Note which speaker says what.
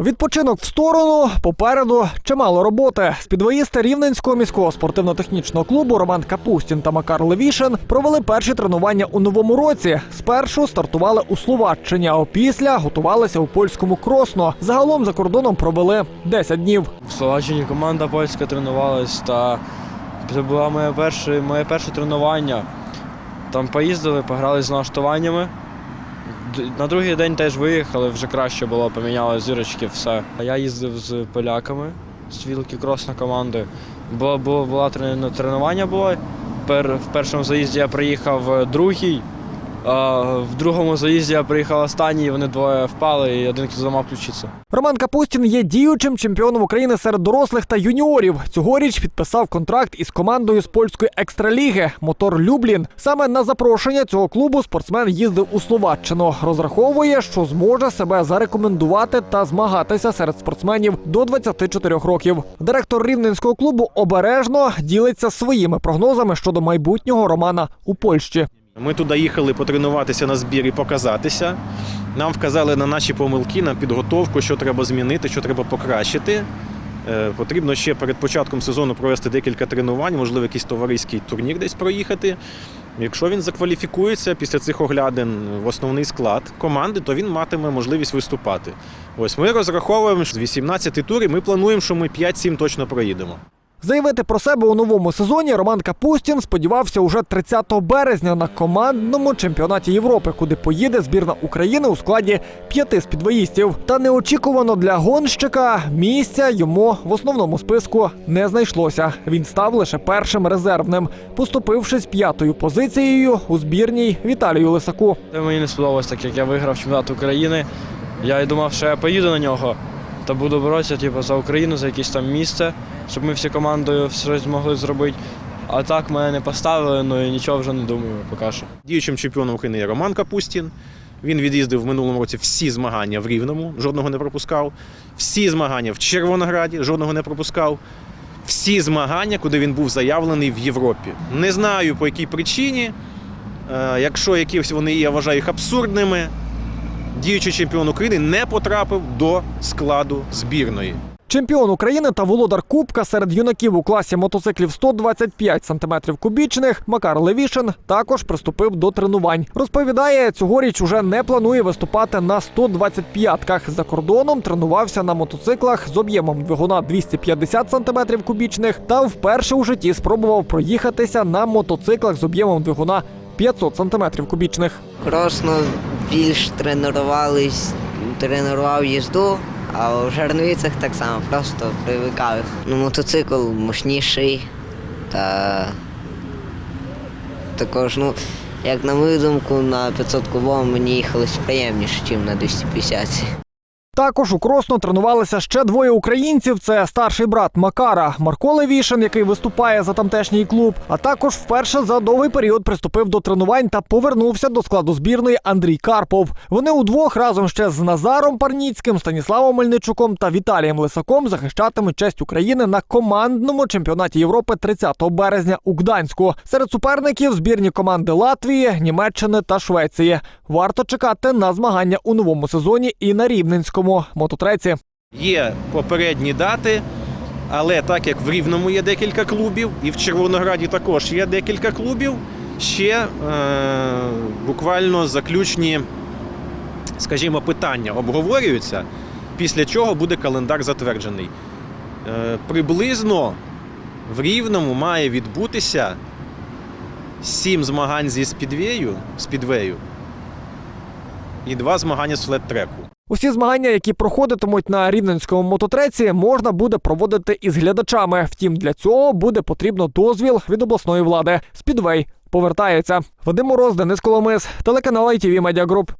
Speaker 1: Відпочинок в сторону попереду чимало роботи. Спідвоїсти Рівненського міського спортивно-технічного клубу Роман Капустін та Макар Левішин провели перші тренування у новому році. Спершу стартували у Словаччині, а опісля готувалися у польському Кросно. Загалом за кордоном провели 10 днів.
Speaker 2: В Словаччині команда польська тренувалась та це було моє перше, моє перше тренування. Там поїздили, пограли з налаштуваннями. На другий день теж виїхали, вже краще було, поміняли зірочки, все. А Я їздив з поляками, з Вілки Кросна команди. Було, було, було тренування було. В першому заїзді я приїхав е, другий, в другому заїзді я приїхав останній, і вони двоє впали, і один зламав ключицю.
Speaker 1: Роман Капустін є діючим чемпіоном України серед дорослих та юніорів. Цьогоріч підписав контракт із командою з польської екстраліги Мотор Люблін. Саме на запрошення цього клубу спортсмен їздив у Словаччину. Розраховує, що зможе себе зарекомендувати та змагатися серед спортсменів до 24 років. Директор рівненського клубу обережно ділиться своїми прогнозами щодо майбутнього Романа у Польщі.
Speaker 3: Ми туди їхали потренуватися на збір і показатися. Нам вказали на наші помилки, на підготовку, що треба змінити, що треба покращити. Е, Потрібно ще перед початком сезону провести декілька тренувань, можливо, якийсь товариський турнір десь проїхати. Якщо він закваліфікується після цих оглядин в основний склад команди, то він матиме можливість виступати. Ось ми розраховуємо, що з 18 турів ми плануємо, що ми 5-7 точно проїдемо.
Speaker 1: Заявити про себе у новому сезоні Роман Капустін сподівався уже 30 березня на командному чемпіонаті Європи, куди поїде збірна України у складі п'яти спідвоїстів. Та неочікувано для гонщика місця йому в основному списку не знайшлося. Він став лише першим резервним, поступившись п'ятою позицією у збірній Віталію Лисаку.
Speaker 2: Мені не сподобалось, так як я виграв чемпіонат України. Я думав, що я поїду на нього та буду боротися типу, за Україну, за якесь там місце, щоб ми всі командою щось змогли зробити. А так мене не поставили, ну і нічого вже не думаю поки що.
Speaker 3: Діючим чемпіоном України є Роман Капустін. Він від'їздив в минулому році всі змагання в Рівному, жодного не пропускав. Всі змагання в Червонограді, жодного не пропускав. Всі змагання, куди він був заявлений в Європі. Не знаю по якій причині. Е, Якщо якісь вони я вважаю їх абсурдними. Діючий чемпіон України не потрапив до складу збірної.
Speaker 1: Чемпіон України та володар Кубка серед юнаків у класі мотоциклів 125 см кубічних Макар Левішин також приступив до тренувань. Розповідає, цьогоріч уже не планує виступати на 125-ках. За кордоном тренувався на мотоциклах з об'ємом двигуна 250 см кубічних та вперше у житті спробував проїхатися на мотоциклах з об'ємом двигуна 500 см кубічних.
Speaker 4: Красно більш тренувались, тренував їзду, а в Жарновицях так само, просто привикали. Ну, мотоцикл мощніший та також, ну, як на мою думку, на 500 кубовому мені їхалось приємніше, ніж на 250.
Speaker 1: Також у Кросно тренувалися ще двоє українців. Це старший брат Макара Марко Левішин, який виступає за тамтешній клуб. А також вперше за довгий період приступив до тренувань та повернувся до складу збірної Андрій Карпов. Вони удвох разом ще з Назаром Парніцьким, Станіславом Мельничуком та Віталієм Лисаком захищатимуть честь України на командному чемпіонаті Європи 30 березня у Гданську. Серед суперників збірні команди Латвії, Німеччини та Швеції. Варто чекати на змагання у новому сезоні і на рівненському мототреці.
Speaker 3: Є попередні дати, але так як в Рівному є декілька клубів, і в Червонограді також є декілька клубів, ще е, буквально заключні, скажімо, питання обговорюються, після чого буде календар затверджений. Е, приблизно в Рівному має відбутися сім змагань зі спідвею, спідвею і два змагання з флет-треку.
Speaker 1: Усі змагання, які проходитимуть на рівненському мототреці, можна буде проводити із глядачами. Втім, для цього буде потрібно дозвіл від обласної влади. Спідвей повертається. Вадим Мороз, Денис Коломис, телеканал ITV Media Group.